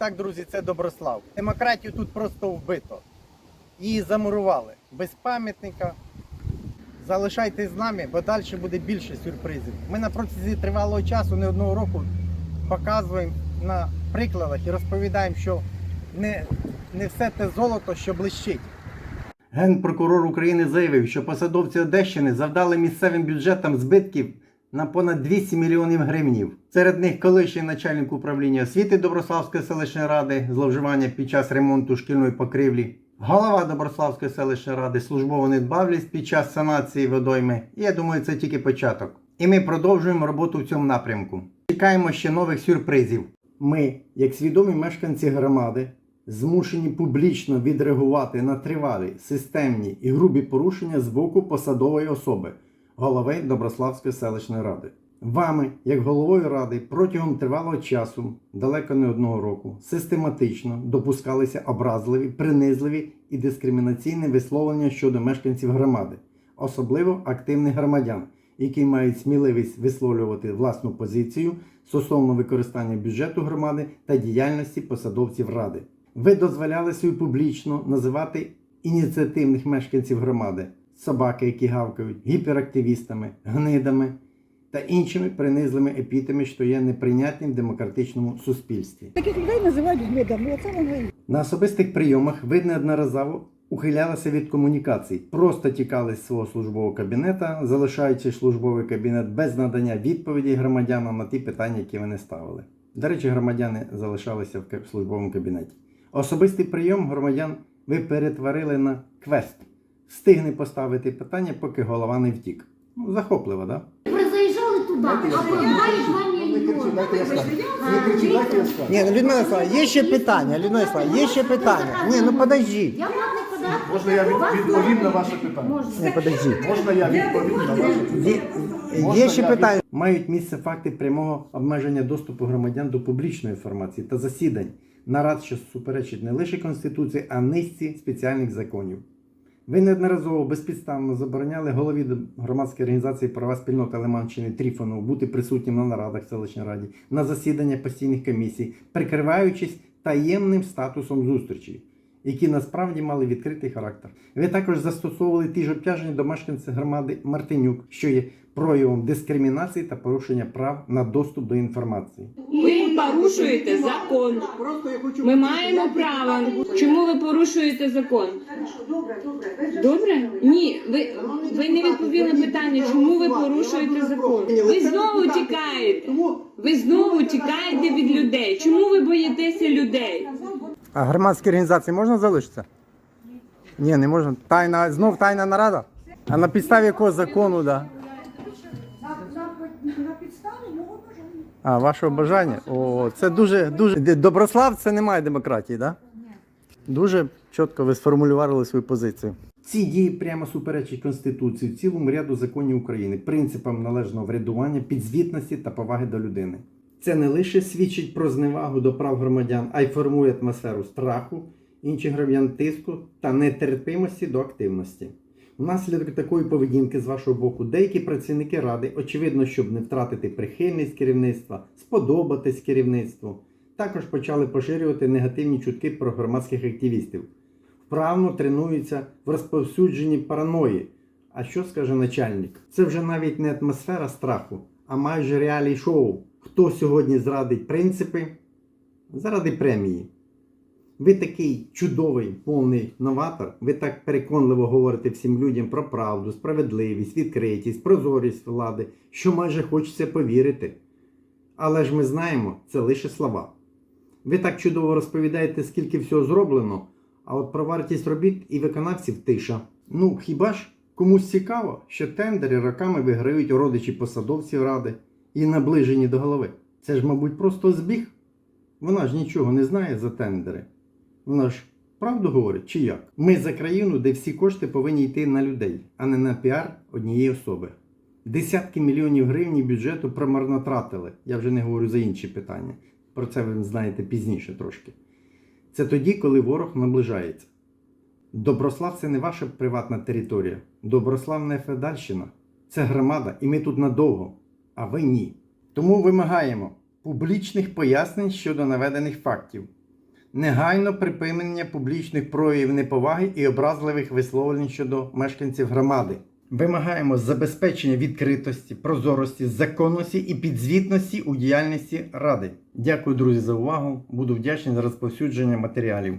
так, друзі, це Доброслав. Демократію тут просто вбито. Її замурували без пам'ятника. Залишайтесь з нами, бо далі буде більше сюрпризів. Ми на протязі тривалого часу, не одного року, показуємо на прикладах і розповідаємо, що не, не все те золото, що блищить. Генпрокурор України заявив, що посадовці Одещини завдали місцевим бюджетам збитків на понад 200 мільйонів гривнів. Серед них колишній начальник управління освіти Доброславської селищної ради, зловживання під час ремонту шкільної покрівлі, голова Доброславської селищної ради, службова недбавлість під час санації водойми. І я думаю, це тільки початок. І ми продовжуємо роботу в цьому напрямку. Чекаємо ще нових сюрпризів. Ми, як свідомі мешканці громади, змушені публічно відреагувати на тривалі, системні і грубі порушення з боку посадової особи, голови Доброславської селищної ради. Вами, як головою ради, протягом тривалого часу, далеко не одного року, систематично допускалися образливі, принизливі і дискримінаційні висловлення щодо мешканців громади, особливо активних громадян, які мають сміливість висловлювати власну позицію стосовно використання бюджету громади та діяльності посадовців ради. Ви дозволяли собі публічно називати ініціативних мешканців громади собаки, які гавкають, гіперактивістами, гнидами та іншими принизливими епітами, що є неприйнятним в демократичному суспільстві. Таких людей називають гнидами. Оце воно і На особистих прийомах ви неодноразово ухилялися від комунікацій, просто тікали з свого службового кабінета, залишаючи службовий кабінет без надання відповіді громадянам на ті питання, які вони ставили. До речі, громадяни залишалися в службовому кабінеті. Особистий прийом громадян ви перетворили на квест. Встигни поставити питання, поки голова не втік. Ну, захопливо, так? Да? Ви заїжджали туди, а подбаєш вам мільйон. Ні, ну Людмила Слава, є ще питання, Людмила Слава, є ще питання. Ні, ну подожди. Я платний податок. Можна я від- відповім на ваше питання? Можна. Не подожди. Можна я відповім на ваше питання? Є ще питання. Мають місце факти прямого обмеження доступу громадян до публічної інформації та засідань, нарад, що суперечить не лише Конституції, а низці спеціальних законів. Ви неодноразово безпідставно забороняли голові громадської організації права спільноти Лиманщини Тріфонову бути присутнім на нарадах в селищній раді, на засіданнях постійних комісій, прикриваючись таємним статусом зустрічей, які насправді мали відкритий характер. Ви також застосовували ті ж обтяження до мешканців громади Мартинюк, що є проявом дискримінації та порушення прав на доступ до інформації. Порушуєте закон. Ми маємо право. Чому ви порушуєте закон? Добре? Ні, ви, ви не відповіли питання, чому ви порушуєте закон. Ви знову тікаєте. Ви знову тікаєте від людей. Чому ви боїтеся людей? А громадські організації можна залишитися? Ні, не можна. Тайна, знов тайна нарада. А на підставі якого закону, да? А, вашого бажання? О, це дуже, дуже. Доброслав це немає демократії, так? Да? Дуже чітко ви сформулювали свою позицію. Ці дії прямо суперечать Конституції, цілому ряду законів України, принципам належного врядування, підзвітності та поваги до людини. Це не лише свідчить про зневагу до прав громадян, а й формує атмосферу страху, інших громадян тиску та нетерпимості до активності. Внаслідок такої поведінки з вашого боку деякі працівники ради, очевидно, щоб не втратити прихильність керівництва, сподобатись керівництву, також почали поширювати негативні чутки про громадських активістів. Вправно тренуються в розповсюдженні параної. А що скаже начальник? Це вже навіть не атмосфера страху, а майже реалій шоу. Хто сьогодні зрадить принципи заради премії? Ви такий чудовий, повний новатор. Ви так переконливо говорите всім людям про правду, справедливість, відкритість, прозорість влади, що майже хочеться повірити. Але ж ми знаємо, це лише слова. Ви так чудово розповідаєте, скільки всього зроблено, а от про вартість робіт і виконавців тиша. Ну, хіба ж комусь цікаво, що тендери роками виграють родичі посадовців ради і наближені до голови? Це ж, мабуть, просто збіг. Вона ж нічого не знає за тендери. Вона ж правду говорить чи як? Ми за країну, де всі кошти повинні йти на людей, а не на піар однієї особи. Десятки мільйонів гривень бюджету промарнотратили. Я вже не говорю за інші питання. Про це ви знаєте пізніше трошки. Це тоді, коли ворог наближається. Доброслав це не ваша приватна територія. Доброслав не Федальщина. Це громада, і ми тут надовго, а ви ні. Тому вимагаємо публічних пояснень щодо наведених фактів. Негайно припинення публічних проявів неповаги і образливих висловлень щодо мешканців громади. Вимагаємо забезпечення відкритості, прозорості, законності і підзвітності у діяльності Ради. Дякую, друзі, за увагу. Буду вдячний за розповсюдження матеріалів.